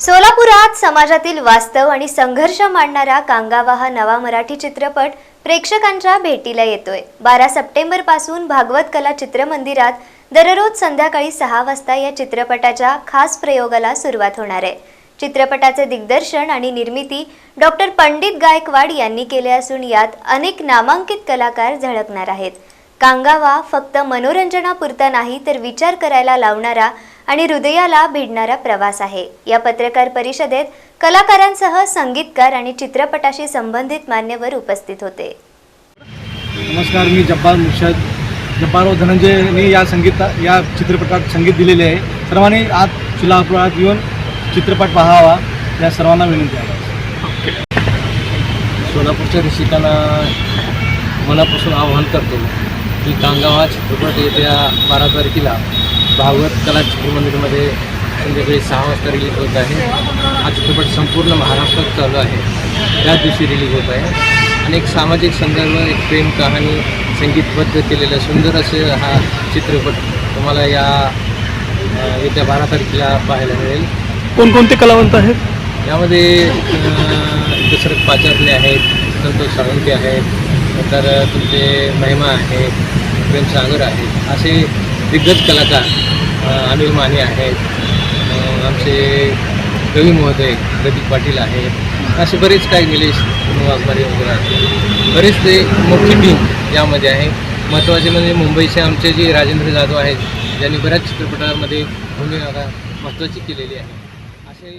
सोलापुरात समाजातील वास्तव आणि संघर्ष मांडणारा कांगावा हा नवा मराठी चित्रपट प्रेक्षकांच्या भेटीला येतोय. बारा सप्टेंबरपासून भागवत कला चित्रमंदिरात दररोज संध्याकाळी सहा वाजता या चित्रपटाच्या खास प्रयोगाला सुरुवात होणार आहे. चित्रपटाचे दिग्दर्शन आणि निर्मिती डॉक्टर पंडित गायकवाड यांनी केले असून यात अनेक नामांकित कलाकार झळकणार आहेत. कांगावा फक्त मनोरंजनापुरता नाही तर विचार करायला लावणारा आणि हृदयाला भिडणारा प्रवास आहे. या पत्रकार परिषदेत कलाकारांसह संगीतकार आणि चित्रपटाशी संबंधित मान्यवर उपस्थित होते. नमस्कार मी जब्बार मुर्शद. जब्बार धनंजयने या संगीत या चित्रपटात संगीत दिलेले आहे. सर्वांनी आज सोलापुरात येऊन चित्रपट पाहावा या सर्वांना विनंती आहे. सोलापूरच्या रसिकांना मनापासून आवाहन करतो की कांगावा चित्रपट येत्या बारा तारखेला भागवत कला चित्रमंदिरमध्ये संध्याकाळी सहा वाजता रिलीज होत आहे. हा चित्रपट संपूर्ण महाराष्ट्रात चालू आहे. त्याच दिवशी रिलीज होत आहे. आणि एक सामाजिक संदर्भ एक प्रेम कहाणी संगीतबद्ध केलेलं सुंदर असं हा चित्रपट तुम्हाला या येत्या बारा तारखेला पाहायला मिळेल. कोणकोणते कलावंत आहेत? यामध्ये दशरथ पाचारले आहेत संतोष साळुंके आहेत नंतर तुमचे महिमा आहेत प्रेम सागर आहेत असे दिग्गज कलाकार अनिल माने आहेत आमचे कवी महोदय प्रदीप पाटील आहेत असे बरेच काही निलेश वाघमारे वगैरे आहेत. बरेच ते मोठी टीम यामध्ये आहे. महत्त्वाचे म्हणजे मुंबईचे आमचे जे राजेंद्र जाधव आहेत ज्यांनी बऱ्याच चित्रपटामध्ये भूमिका महत्त्वाची केलेली आहे. असे